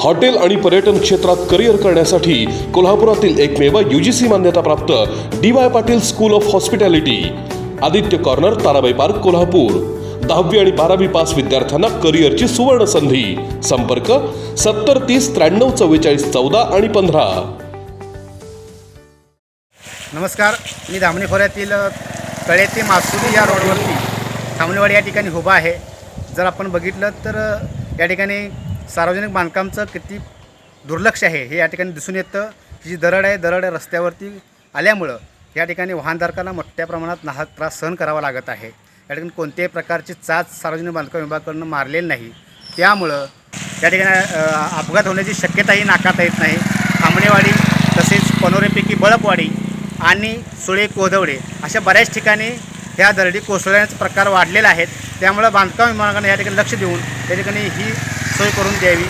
Hotel आणि पर्यटन क्षेत्रात करिअर करण्यासाठी कोल्हापुरातील एकमेव यू जी सी मान्यताप्राप्त D Y Patil school of hospitality. Aditya corner Tarabai park Kolhapur. दहावी आणि बारावी पास विद्यार्थ्यांना करिअरची सुवर्ण संधी. संपर्क सत्तर तीस त्र्याण्णव चव्वेचाळीस चौदा आणि पंधरा. नमस्कार मी धामणी खोऱ्यातील तळे ते मासुली या रोडवरती. धामणीवाडी या ठिकाणी उभा आहे. जर आपण बघितलं तर या ठिकाणी सार्वजनिक बांधकामचं किती दुर्लक्ष आहे हे या ठिकाणी दिसून येतं. ही जी दरड आहे दरड रस्त्यावरती आल्यामुळं या ठिकाणी वाहनधारकांना मोठ्या प्रमाणात नाहक त्रास सहन करावा लागत आहे. या ठिकाणी कोणत्याही प्रकारची चाच सार्वजनिक बांधकाम विभागाकडून मारलेली नाही. त्यामुळं या ठिकाणी अपघात होण्याची शक्यताही नाकारता येत नाही. आंबणेवाडी तसेच पनोरेपैकी बळपवाडी आणि सुळे कोदवडे अशा बऱ्याच ठिकाणी ह्या दरडी कोसळण्याचे प्रकार वाढलेले आहेत. त्यामुळं बांधकाम विभागानं या ठिकाणी लक्ष देऊन या ठिकाणी ही सोय करून द्यावी.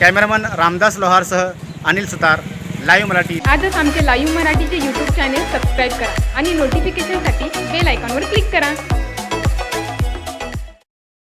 कॅमेरामन रामदास लोहारसह अनिल सुतार लाईव्ह मराठी. आजच आमचे लाईव्ह मराठीचे यूट्यूब चॅनेल सबस्क्राईब करा आणि नोटिफिकेशनसाठी बेल आयकॉनवर क्लिक करा.